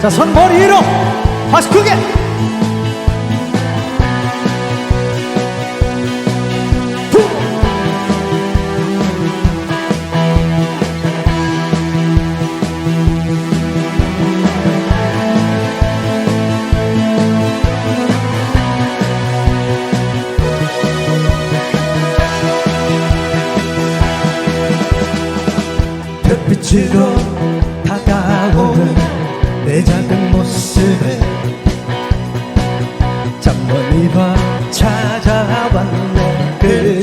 자, 손 머리 위로 다시 크게. 후. 별빛으로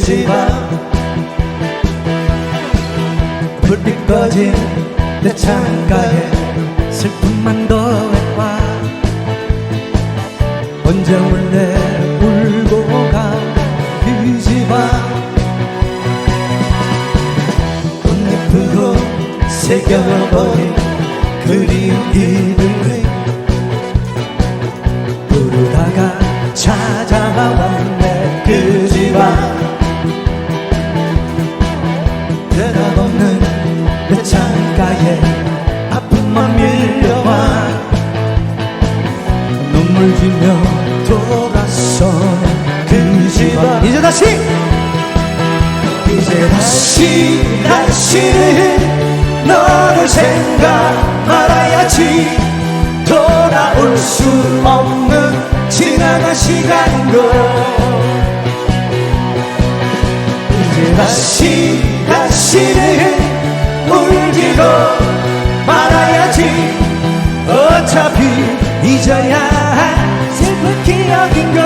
그 집안 불빛 꺼진 내 창가에 슬픔만 더해와 언제 몰래 울고 간그 집안 꽃잎으로 새겨버린 그리운 이름을 창가에 아픔만 밀려와 눈물 지며 돌아서는 그 집안 이제 다시! 이제 다시 다시 너를 생각 말아야지 돌아올 수 없는 지나간 시간도 이제 다시 다시는 어차피 잊어야 할 슬픈 기억인 걸.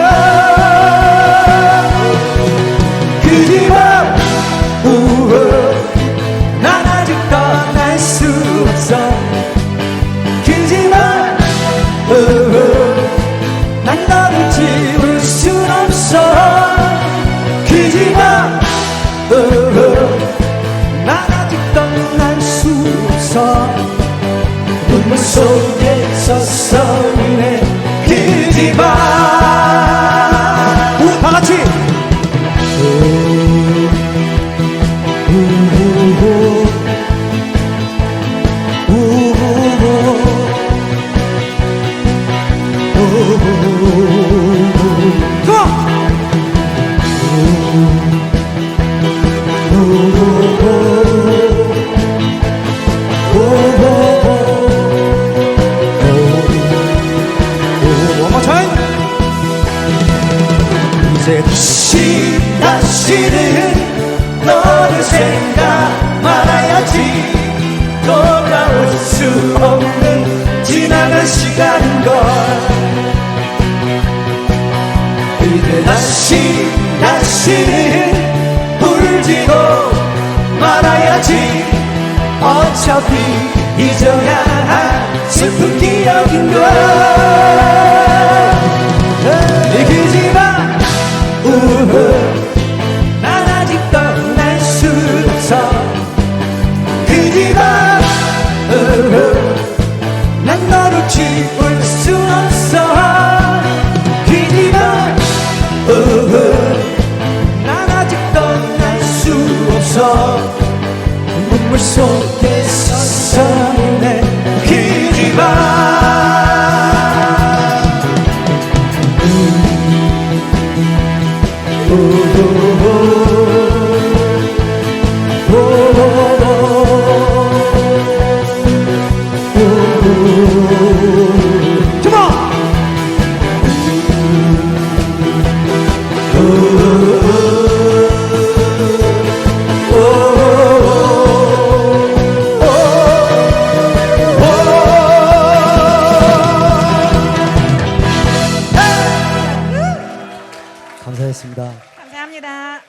그 집안 우우 난 아직 떠날 수 없어. 그 우우 난 너를 지울 순 없어. 그 우우 난 아직 떠날 수 없어. 눈물 속 다시 다시는 너를 생각 말아야지. 돌아올 수 없는 지나간 시간인걸. 이제 다시 다시는 울지도 말아야지. 어차피 잊어야 할 슬픈 기억인걸 난 너를 지울 수 없어. 우후 난 아직 떠날 수 없어. 눈물 속에 서서히네 그 집안 Come 감사했습니다. 감사합니다.